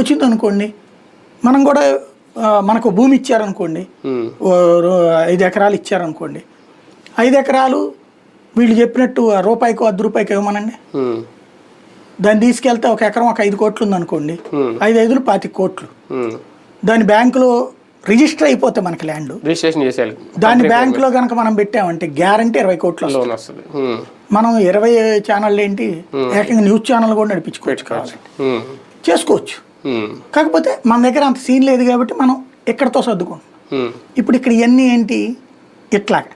వచ్చింది అనుకోండి మనం కూడా మనకు భూమి ఇచ్చారనుకోండి ఐదు ఎకరాలు ఇచ్చారనుకోండి ఐదు ఎకరాలు వీళ్ళు చెప్పినట్టు రూపాయికో అర్ధ రూపాయికి ఇవ్వమనండి? దాన్ని తీసుకెళ్తే ఒక ఎకరం ఒక ఐదు కోట్లు ఉందనుకోండి. ఐదు ఐదులు పాతిక కోట్లు. దాని బ్యాంకులో రిజిస్టర్ అయిపోతే మనకి ల్యాండ్. రిజిస్ట్రేషన్ చేసేయాలి. దాని బ్యాంకులో కనుక మనం పెట్టామంటే గ్యారంటీ ఇరవై కోట్లు. లోన్ వస్తుంది. మనం ఇరవై ఛానల్ ఏంటి? ఏకంగా న్యూస్ ఛానల్ కూడా నడిపించుకోవచ్చు కావాలి చేసుకోవచ్చు. కాకపోతే మన దగ్గర అంత సీన్ లేదు కాబట్టి మనం ఇక్కడతో సర్దుకుంటాం ఉమ్, ఇప్పుడు ఇక్కడ ఇవన్నీ ఏంటి? ఇట్లాగా.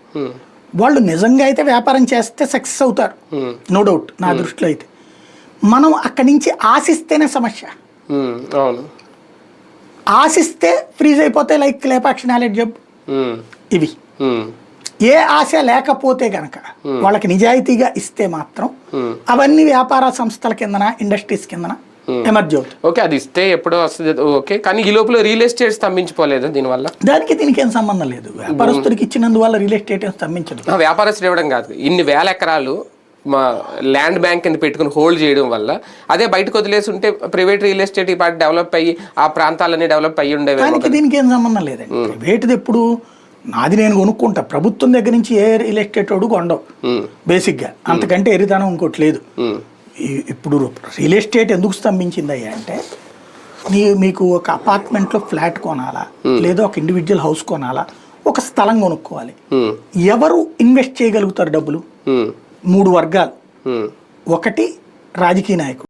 వాళ్ళు నిజంగా అయితే వ్యాపారం చేస్తే సక్సెస్ అవుతారు. నో డౌట్ నా దృష్టిలో అయితే. మనం అక్కడి నుంచి ఆశిస్తేనే సమస్య. ఆశిస్తే ఫ్రీజ్ అయిపోతే లైక్ లేపాక్షి నాలెడ్జ్ జబ్ ఇవి. ఏ ఆశ లేకపోతే గనక వాళ్ళకి నిజాయితీగా ఇస్తే మాత్రం. అవన్నీ వ్యాపార సంస్థల కిందన ఇండస్ట్రీస్ కిందన ఎమర్జ్ అవుతాయి ఓకే అది ఇస్తే ఎప్పుడో వస్తుంది. ఓకే కానీ ఈ లోపల రియల్ ఎస్టేట్ స్తంభించిపోలేదు దీనివల్ల? దానికి దీనికి ఏం సంబంధం లేదు. వ్యాపారస్తుడికి ఇచ్చినందువల్ల రియల్ ఎస్టేట్ స్తంభించదు. ఆ వ్యాపారస్తులు ఇవ్వడం కాదు. ఇన్ని వేల ఎకరాలు మా ల్యాండ్ బ్యాంక్ కింద పెట్టుకుని హోల్డ్ చేయడం వల్ల అదే బయటకు వదిలేసి ఉంటే ప్రైవేట్ రియల్ ఎస్టేట్ ఈ పాటి డెవలప్ అయ్యి ఆ ప్రాంతాలన్నీ డెవలప్ అయ్యి ఉండేవి దానికి దీనికి ఏం సంబంధం లేదండి. ప్రైవేట్ది ఎప్పుడు నాది నేను కొనుక్కుంటా. ప్రభుత్వం దగ్గర నుంచి ఏ రియల్ ఎస్టేట్ వాడు కొండవు. బేసిక్గా అంతకంటే ఎరితనం ఇంకోటి లేదు. ఇప్పుడు రియల్ ఎస్టేట్ ఎందుకు స్తంభించింది అయ్యా అంటే నీ మీకు ఒక అపార్ట్మెంట్లో ఫ్లాట్ కొనాలా లేదా ఒక ఇండివిజువల్ హౌస్ కొనాలా ఒక స్థలం కొనుక్కోవాలి. ఎవరు ఇన్వెస్ట్ చేయగలుగుతారు డబ్బులు? మూడు వర్గాలు. ఒకటి రాజకీయ నాయకుడు